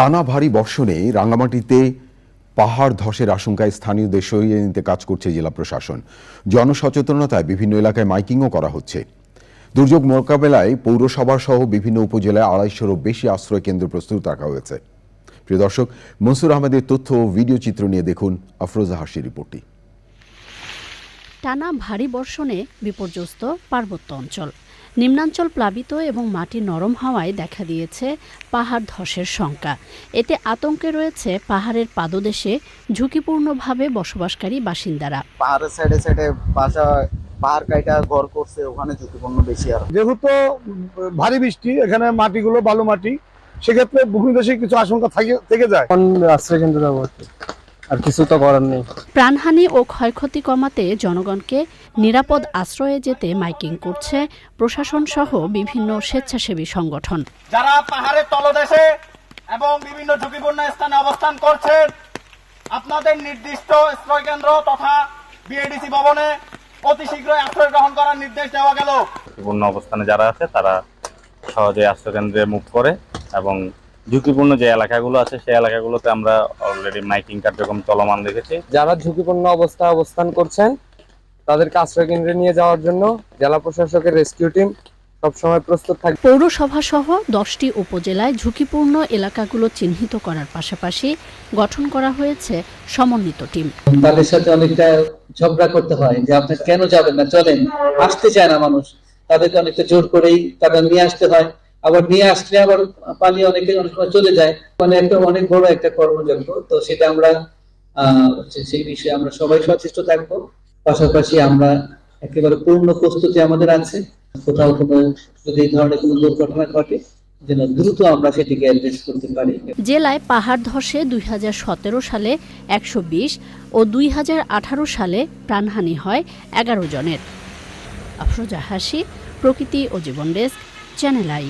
টানা ভারী বর্ষণে রাঙ্গামাটিতে পাহাড় ধসের আশঙ্কায় স্থানীয়দের সরিয়ে নিতে কাজ করছে জেলা প্রশাসন। জনসচেতনতায় বিভিন্ন এলাকায় মাইকিংও করা হচ্ছে। দুর্যোগ মোকাবেলায় পৌরসভা সহ বিভিন্ন উপজেলায় আড়াইশোরও বেশি আশ্রয় কেন্দ্র প্রস্তুত রাখা হয়েছে। প্রিয় দর্শক, মনসুর আহমেদের তথ্য ও ভিডিও চিত্র নিয়ে দেখুন আফরোজা হাসির রিপোর্টটি। টানা ভারী বর্ষণে বিপর্যস্ত পার্বত্য অঞ্চল। নিম্নাঞ্চল প্লাবিত এবং মাটি নরম হওয়ায় দেখা দিয়েছে পাহাড় ধসের শঙ্কা এতে আতঙ্কে রয়েছে পাহাড়ের পাদদেশে ঝুঁকিপূর্ণভাবে বসবাসকারী বাসিন্দারা। পাহাড়ের সাইডে সাইডে বাসা পাহাড় কাইটা ঘর করছে ওখানে ঝুঁকিপূর্ণ বেশি আর। যেহেতু ভারী বৃষ্টি এখানে মাটিগুলো বালু মাটি সেক্ষেত্রে ভূমিধসের কিছু আশঙ্কা থাকে থেকে যায়। আশ্রয় কেন্দ্র আর কিছু তো করার নেই। প্রাণহানি ও ক্ষয়ক্ষতি কমাতে জনগণকে নিরাপদ আশ্রয়ে যেতে মাইকিং করছে প্রশাসন সহ বিভিন্ন স্বেচ্ছাসেবী সংগঠন। যারা পাহাড়ের তলদেশে এবং বিভিন্ন ঝুঁকিপূর্ণ স্থানে অবস্থান করছেন আপনাদের নির্দিষ্ট আশ্রয় কেন্দ্র তথা বিএডিসি ভবনে অতি শীঘ্রই আশ্রয় গ্রহণ করার নির্দেশ দেওয়া গেল। ঝুঁকিপূর্ণ অবস্থানে যারা আছে তারা সহজে আশ্রয়কেন্দ্রে মুভ করে এবং ঝুঁকিপূর্ণ যে এলাকাগুলো আছে সেই এলাকাগুলোতে আমরা অলরেডি মাইকিং কার্যক্রম চলমান দেখেছি। যারা ঝুঁকিপূর্ণ অবস্থায় অবস্থান করছেন তাদেরকে আশ্রয় কেন্দ্রে নিয়ে যাওয়ার জন্য জেলা প্রশাসকের রেস্কিউ টিম সবসময় প্রস্তুত থাকবে পৌরসভা সহ দশটি উপজেলায় ঝুঁকিপূর্ণ এলাকাগুলো চিহ্নিত করার পাশাপাশি গঠন করা হয়েছে সমন্বিত টিম। তাদের সাথে অনেকটা ঝগড়া করতে হয় যে আপনি কেন যাবেন না চলেন আসতে চায় না মানুষ। তাদেরকে অনেকটা জোর করেই তাদের নিয়ে আসতে হয়। আবার নিয়ে আসলে আবার পালিয়ে অনেকে অনেক সময় চলে যায়। মানে একটা অনেক বড় একটা কর্মযজ্ঞ। তো সেটা আমরা সেই বিষয়ে আমরা সবাই সচেষ্ট থাকব। পাশাপাশি আমরা একেবারে পূর্ণ প্রস্তুতি আমাদের আছে। কোথাও কোনো যদি এই ধরনের কোনো দুর্ঘটনা ঘটে জেলায় পাহাড় ধসে দুই সতেরো সালে একশো বিশ ও দুই আঠারো সালে প্রাণহানি হয় এগারো জনের। আফরোজা হাসি, প্রকৃতি ও জীবন ডেস্ক, চ্যানেল আই।